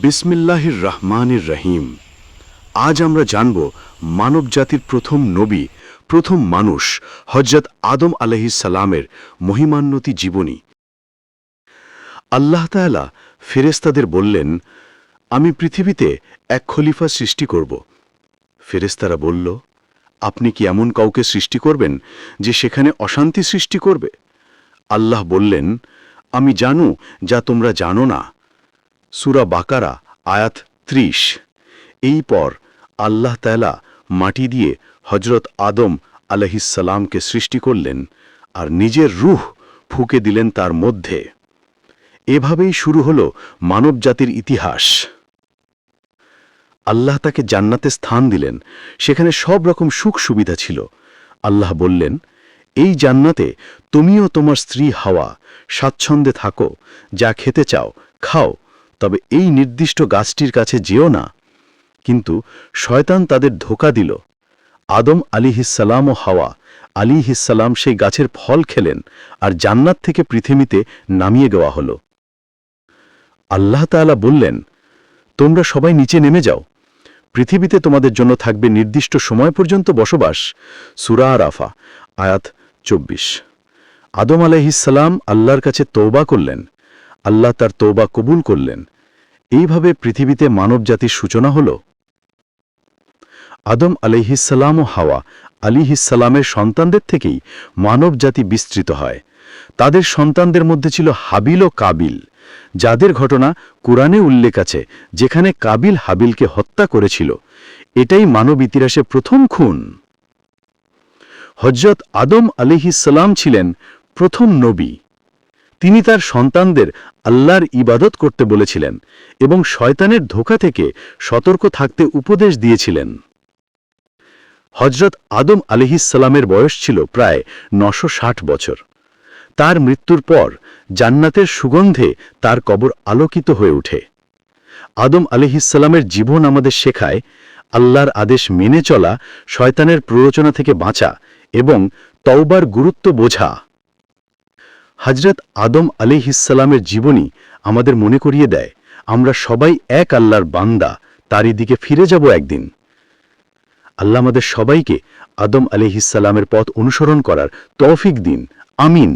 বিসমিল্লাহির রহমানির রহিম। আজ আমরা জানব মানব জাতির প্রথম নবী, প্রথম মানুষ হজরত আদম আলহিস সালামের মহিমান্নতি জীবনী। আল্লাহ তাআলা ফেরেস্তাদের বললেন, আমি পৃথিবীতে এক খলিফা সৃষ্টি করব। ফেরেস্তারা বলল, আপনি কি এমন কাউকে সৃষ্টি করবেন যে সেখানে অশান্তি সৃষ্টি করবে? আল্লাহ বললেন, আমি জানু যা তোমরা জানো না। সুরা বাকারা, আয়াত ত্রিশ। এই পর আল্লাহ তালা মাটি দিয়ে হজরত আদম আলহিসাল্লামকে সৃষ্টি করলেন আর নিজের রুহ ফুকে দিলেন তার মধ্যে। এভাবেই শুরু হল মানবজাতির ইতিহাস। আল্লাহ তাকে জান্নাতে স্থান দিলেন। সেখানে সব রকম সুখ সুবিধা ছিল। আল্লাহ বললেন, এই জান্নাতে তুমিও তোমার স্ত্রী হাওয়া স্বাচ্ছন্দ্যে থাকো, যা খেতে চাও, খাও। তবে এই নির্দিষ্ট গাছটির কাছে যেও না। কিন্তু শয়তান তাদের ধোকা দিল। আদম আলিহিসাল্লাম ও হাওয়া আলিহিসাল্লাম সেই গাছের ফল খেলেন আর জান্নাত থেকে পৃথিবীতে নামিয়ে দেওয়া হল। আল্লাহ তাআলা বললেন, তোমরা সবাই নিচে নেমে যাও। পৃথিবীতে তোমাদের জন্য থাকবে নির্দিষ্ট সময় পর্যন্ত বসবাস। সুরা আরাফা, আয়াত চব্বিশ। আদম আলাইহিসাল্লাম আল্লাহর কাছে তৌবা করলেন। আল্লাহ তার তৌবা কবুল করলেন। এইভাবে পৃথিবীতে মানবজাতির সূচনা হল? আদম আলিহিসাল্লাম ও হাওয়া আলিহিসাল্লামের সন্তানদের থেকেই মানবজাতি বিস্তৃত হয়। তাদের সন্তানদের মধ্যে ছিল হাবিল ও কাবিল, যাদের ঘটনা কোরআনে উল্লেখ আছে, যেখানে কাবিল হাবিলকে হত্যা করেছিল। এটাই মানব ইতিহাসে প্রথম খুন। হজরত আদম আলিহিসাল্লাম ছিলেন প্রথম নবী। তিনি তার সন্তানদের আল্লাহর ইবাদত করতে বলেছিলেন এবং শয়তানের ধোকা থেকে সতর্ক থাকতে উপদেশ দিয়েছিলেন। হজরত আদম আলিহিসাল্লামের বয়স ছিল প্রায় নশো বছর। তার মৃত্যুর পর জান্নাতের সুগন্ধে তার কবর আলোকিত হয়ে ওঠে। আদম আলিহিসাল্লামের জীবন আমাদের শেখায় আল্লাহর আদেশ মেনে চলা, শয়তানের প্ররোচনা থেকে বাঁচা এবং তওবার গুরুত্ব বোঝা। হজরত আদম আলিহিসাল্লামের জীবনী আমাদের মনে করিয়ে দেয়, আমরা সবাই এক আল্লাহর বান্দা, তারই দিকে ফিরে যাব একদিন। আল্লাহ আমাদের সবাইকে আদম আলিহিসাল্লামের পথ অনুসরণ করার তৌফিক দিন। আমিন।